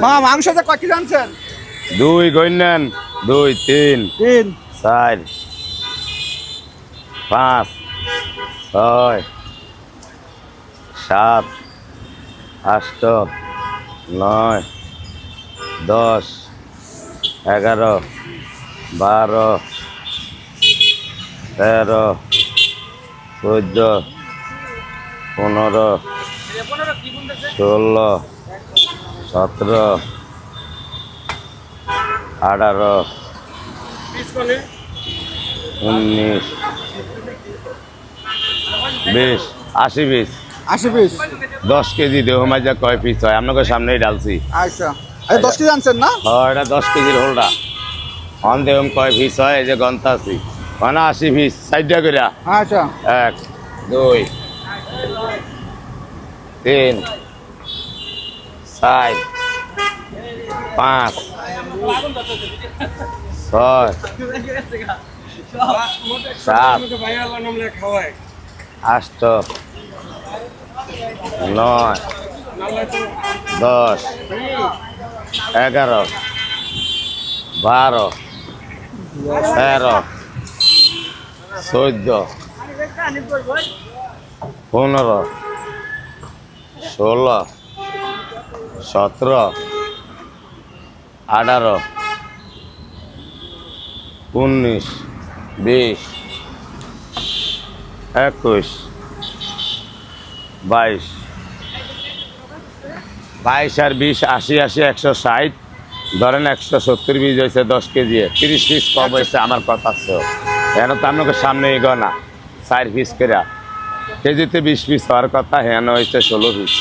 মা মাংস যে কয় কেজি আনছেন? দুই দুই তিন। তিন। চার। পাঁচ। ছয়। সাত। আষ্ট। নয়। দশ। এগারো। বারো। তেরো। চোদ্দ। পনেরো। ষোলো সতেরো আঠারো উনিশ বিশ আশি পিস আশি পিস দশ কেজি দেহ মাজা কয় পিস হয়? আপনাকে সামনেই ডালছি। আচ্ছা। এই দশ কেজি আনছেন না? হয় এটা দশ কেজির হোলটা অন দেহম কয় পিস হয়? এই যে গন্তা আছি। মানে আশি পিস সাইডটা করে আচ্ছা। এক দুই তিন চার পাঁচ ছয় সাত আষ্ট নয় দশ এগারো বারো তেরো চোদ্দ পনেরো ষোলো সতেরো আঠারো উনিশ বিশ একুশ বাইশ বাইশ আর বিশ আশি আশি একশো ষাট। ধরেন একশো সত্তর পিস হয়েছে দশ কেজি। তিরিশ পিস কম হয়েছে আমার কথা আছে। হেন তো আপনাকে সামনে এগো না চার পিস করে। কেজিতে বিশ পিস হওয়ার কথা হ্যান হয়েছে ষোলো পিস।